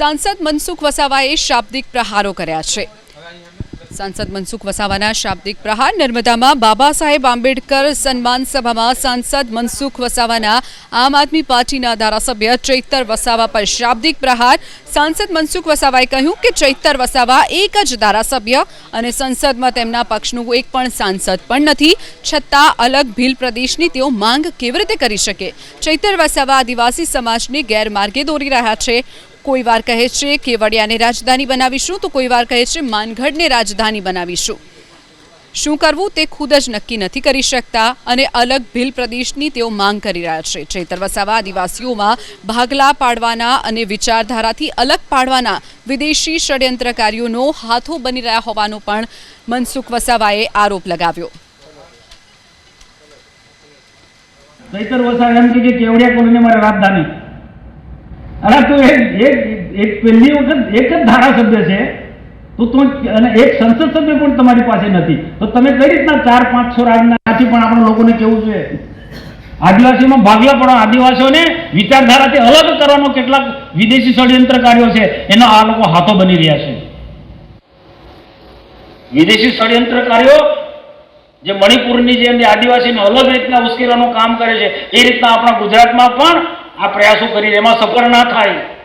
સાંસદ મનસુખ વસાવાએ શાબ્દિક પ્રહારો કર્યા છે. સાંસદ મનસુખ વસાવાના શાબ્દિક પ્રહાર નર્મદામાં બાબા સાહેબ આંબેડકર સન્માન સભામાં સાંસદ મનસુખ વસાવાના આમ આદમી પાર્ટીના ધારાસભ્ય ચૈતર વસાવા પર શાબ્દિક પ્રહાર. સાંસદ મનસુખ વસાવાએ કહ્યું કે ચૈતર વસાવા એક જ ધારાસભ્ય અને સંસદમાં તેમના પક્ષનું એક પણ સાંસદ પણ નથી. છતાં અલગ ભીલ પ્રદેશની તેઓ માંગ કેવી રીતે કરી શકે? ચૈતર વસાવા આદિવાસી સમાજને ગેરમાર્ગે દોરી રહ્યા છે. કોઈ વાર કહે છે કેવડિયાને રાજધાની બનાવીશું, તો કોઈ વાર કહે છે માનગઢને રાજધાની બનાવીશું. શું કરવું તે ખુદ જ નક્કી નથી કરી શકતા અને અલગ ભીલ પ્રદેશની તેઓ માંગ કરી રહ્યા છે. ચેતર વસાવા આદિવાસીઓમાં ભાગલા પાડવાના અને વિચારધારાથી અલગ પાડવાના વિદેશી ષડયંત્રકારીઓનો હાથો બની રહ્યા હોવાનો પણ મનસુખ વસાવાએ આરોપ લગાવ્યો. ચૈતર વસાવા એમ કે કેવડિયા કોલોની રાજધાની. અરે તું એક પહેલી વખત, એક જ ધારાસભ્ય છે. તો તું અને એક સંસદ સભ્ય પણ તમારી પાસે નથી. તો તમે કઈ રીતના ચાર, પાંચ, છ રાજ્યમાંથી પણ આપણા લોકોને કેવું છે? આદિવાસીમાં ભાગલા પડો. આદિવાસીઓને વિચારધારાથી અલગ કરવાનો કેટલાક વિદેશી ષડયંત્રકારીઓ છે. એનો આ લોકો હાથો બની રહ્યા છે. વિદેશી ષડયંત્રકારીઓ જે મણિપુરની જેમ આદિવાસીને અલગ રીતના ઉશ્કેરવાનું કામ કરે છે, એ રીતના આપણા ગુજરાતમાં પણ આ પ્રયાસો કરી એમાં સફળ ના થાય.